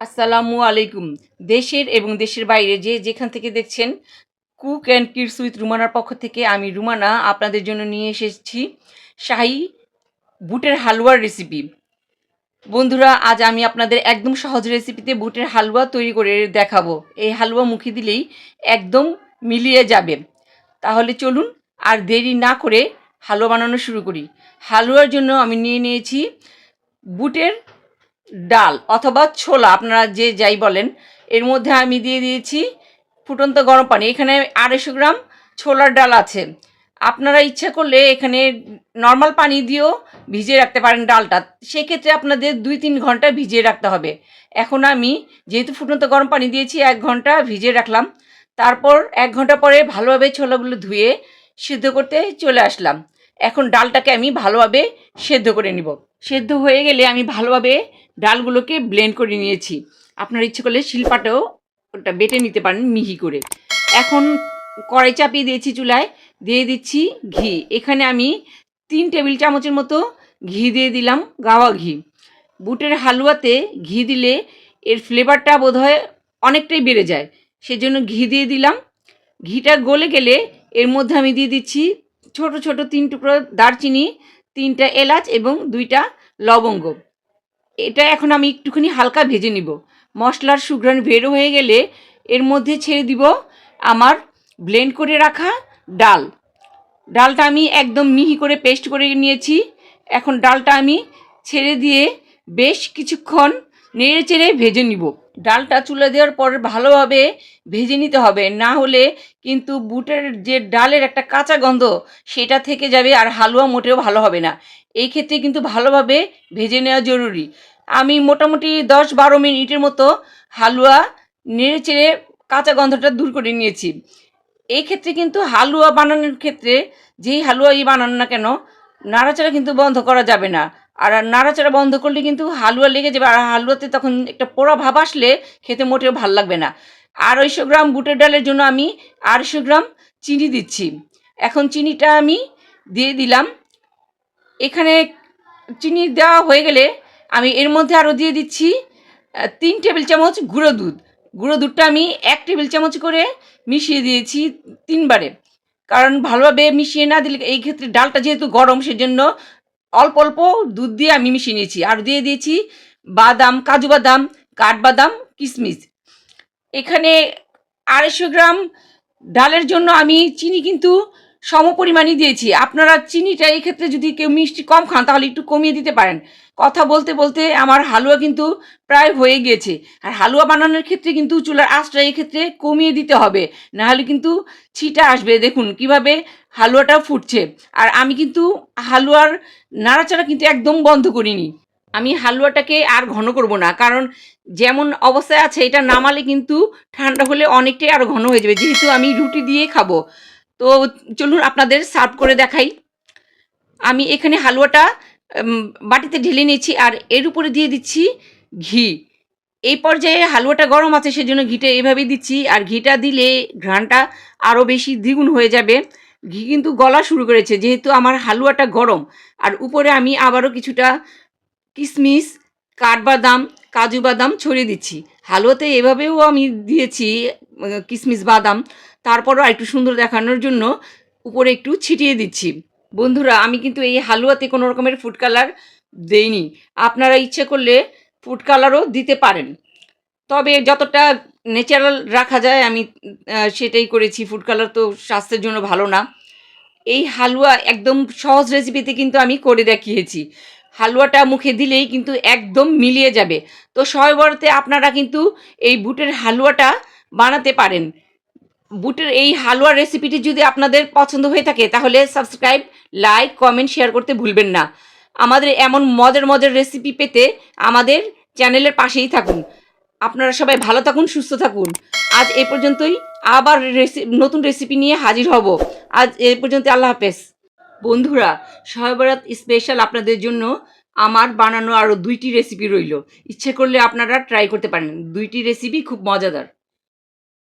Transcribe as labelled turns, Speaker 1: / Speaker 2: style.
Speaker 1: আসসালামু আলাইকুম। দেশের এবং দেশের বাইরে যে যেখান থেকে দেখছেন, কুক অ্যান্ড কিডস উইথ রুমানার পক্ষ থেকে আমি রুমানা আপনাদের জন্য নিয়ে এসেছি শাহি বুটের হালুয়ার রেসিপি বন্ধুরা, আজ আমি আপনাদের একদম সহজ রেসিপিতে বুটের হালুয়া তৈরি করে দেখাবো। এই হালুয়া মুখে দিলেই একদম মিলিয়ে যাবে। তাহলে চলুন আর দেরি না করে হালুয়া বানানো শুরু করি। হালুয়ার জন্য আমি নিয়ে নিয়েছি বুটের ডাল অথবা ছোলা, আপনারা যে যাই বলেন। এর মধ্যে আমি দিয়ে দিয়েছি ফুটন্ত গরম পানি। এখানে আড়াইশো গ্রাম ছোলার ডাল আছে। আপনারা ইচ্ছা করলে এখানে নর্মাল পানি দিয়েও ভিজিয়ে রাখতে পারেন ডালটা। সেক্ষেত্রে আপনাদের দুই তিন ঘণ্টা ভিজিয়ে রাখতে হবে। এখন আমি যেহেতু ফুটন্ত গরম পানি দিয়েছি, এক ঘণ্টা ভিজিয়ে রাখলাম। তারপর এক ঘণ্টা পরে ভালোভাবে ছোলাগুলো ধুয়ে সিদ্ধ করতে চলে আসলাম। এখন ডালটাকে আমি ভালোভাবে সেদ্ধ করে নিব। সেদ্ধ হয়ে গেলে আমি ভালোভাবে ডালগুলোকে ব্লেন্ড করে নিয়েছি। আপনার ইচ্ছে করলে শিলপাটাও ওটা বেটে নিতে পারেন মিহি করে। এখন কড়াই চাপিয়ে দিয়েছি চুলায়, দিয়ে দিচ্ছি ঘি। এখানে আমি তিন টেবিল চামচের মতো ঘি দিয়ে দিলাম, গাওয়া ঘি। বুটের হালুয়াতে ঘি দিলে এর ফ্লেভারটা বোধহয় অনেকটাই বেড়ে যায়। সেজন্য ঘি দিয়ে দিলাম। ঘিটা গলে গেলে এর মধ্যে আমি দিয়ে দিচ্ছি ছোট ছোট তিন টুকরো দারচিনি তিনটা এলাচ এবং দুইটা লবঙ্গ। এটা এখন আমি একটুখানি হালকা ভেজে নিব। মশলার সুঘ্রাণ বেরো হয়ে গেলে এর মধ্যে ছেড়ে দিব আমার ব্লেন্ড করে রাখা ডাল। ডালটা আমি একদম মিহি করে পেস্ট করে নিয়েছি। এখন ডালটা আমি ছেড়ে দিয়ে বেশ কিছুক্ষণ নেড়ে চেড়ে ভেজে নিব। ডালটা চুলে দেওয়ার পর ভালোভাবে ভেজে নিতে হবে। না হলে কিন্তু বুটের যে ডালের একটা কাঁচা গন্ধ, সেটা থেকে যাবে আর হালুয়া মোটেও ভালো হবে না। এই ক্ষেত্রে কিন্তু ভালোভাবে ভেজে নেওয়া জরুরি। আমি মোটামুটি দশ বারো মিনিটের মতো হালুয়া নেড়ে চেড়ে কাঁচা গন্ধটা দূর করে নিয়েছি। এই ক্ষেত্রে কিন্তু হালুয়া বানানোর ক্ষেত্রে যেই হালুয়াই বানান না কেন, নাড়াচাড়া কিন্তু বন্ধ করা যাবে না। আর নাড়াচাড়া বন্ধ করলে কিন্তু হালুয়া লেগে যাবে, আর হালুয়াতে তখন একটা পোড়া ভাব আসলে খেতে মোটেও ভালো লাগবে না। আড়াইশো গ্রাম বুটের ডালের জন্য আমি আড়াইশো গ্রাম চিনি দিচ্ছি। এখন চিনিটা আমি দিয়ে দিলাম। এখানে চিনি দেওয়া হয়ে গেলে আমি এর মধ্যে আরও দিয়ে দিচ্ছি তিন টেবিল চামচ গুঁড়ো দুধ। গুঁড়ো দুধটা আমি এক টেবিল চামচ করে মিশিয়ে দিয়েছি তিনবারে। কারণ ভালোভাবে মিশিয়ে না দিলে এই ক্ষেত্রে ডালটা যেহেতু গরম, সেজন্য অল্প অল্প দুধ দিয়ে আমি মিশিয়ে নিয়েছি। আর দিয়ে দিয়েছি বাদাম, কাজু বাদাম, কাঠবাদাম কিশমিশ এখানে আড়াইশো গ্রাম ডালের জন্য আমি চিনি কিন্তু সম পরিমাণই দিয়েছি। আপনারা চিনিটা এই ক্ষেত্রে যদি কেউ মিষ্টি কম খান তাহলে একটু কমিয়ে দিতে পারেন। কথা বলতে বলতে আমার হালুয়া কিন্তু প্রায় হয়ে গিয়েছে। আর হালুয়া বানানোর ক্ষেত্রে কিন্তু চুলার আঁচটা ক্ষেত্রে কমিয়ে দিতে হবে। নাহলে কিন্তু ছিটা আসবে। দেখুন কীভাবে হালুয়াটা ফুটছে। আর আমি কিন্তু হালুয়ার নাড়াচাড়া কিন্তু একদম বন্ধ করিনি। আমি হালুয়াটাকে আর ঘন করব না। কারণ যেমন অবস্থায় আছে, এটা নামালে কিন্তু ঠান্ডা হলে অনেকটাই আরও ঘন হয়ে যাবে। যেহেতু আমি রুটি দিয়ে খাব। তো চলুন আপনাদের সার্ভ করে দেখাই। আমি এখানে হালুয়াটা বাটিতে ঢেলে নিয়েছি আর এর উপরে দিয়ে দিচ্ছি ঘি। এই পর্যায়ে হালুয়াটা গরম আছে, সেজন্য ঘিটা এভাবেই দিচ্ছি। আর ঘিটা দিলে ঘ্রাণটা আরও বেশি দ্বিগুণ হয়ে যাবে। ঘি কিন্তু গলা শুরু করেছে, যেহেতু আমার হালুয়াটা গরম। আর উপরে আমি আবারও কিছুটা কিশমিশ কাঠবাদাম, কাজু বাদাম ছড়িয়ে দিচ্ছি। হালুয়াতে এভাবেও আমি দিয়েছি কিশমিশ বাদাম। তারপরও আর একটু সুন্দর দেখানোর জন্য উপরে একটু ছিটিয়ে দিচ্ছি। বন্ধুরা, আমি কিন্তু এই হালুয়াতে কোনো রকমের ফুড কালার দেইনি। আপনারা ইচ্ছে করলে ফুড কালারও দিতে পারেন। তবে যতটা ন্যাচারাল রাখা যায়, আমি সেটাই করেছি। ফুড কালার তো স্বাস্থ্যের জন্য ভালো না। এই হালুয়া একদম সহজ রেসিপিতে কিন্তু আমি করে দেখিয়েছি। হালুয়াটা মুখে দিলেই কিন্তু একদম মিলিয়ে যাবে। তো সবাই বড়তে আপনারা কিন্তু এই বুটের হালুয়াটা বানাতে পারেন। বুটের এই হালুয়ার রেসিপিটি যদি আপনাদের পছন্দ হয়ে থাকে, তাহলে সাবস্ক্রাইব লাইক কমেন্ট শেয়ার করতে ভুলবেন না। আমাদের এমন মজার মজার রেসিপি পেতে আমাদের চ্যানেলের পাশেই থাকুন। আপনারা সবাই ভালো থাকুন, সুস্থ থাকুন। আজ এ পর্যন্তই। আবার নতুন রেসিপি নিয়ে হাজির হব। আজ এ পর্যন্ত আল্লাহ হাফেজ। বন্ধুরা সহবরাত স্পেশাল আপনাদের জন্য আমার বানানো আরও দুইটি রেসিপি রইল। ইচ্ছে করলে আপনারা ট্রাই করতে পারেন। দুইটি রেসিপি খুব মজাদার।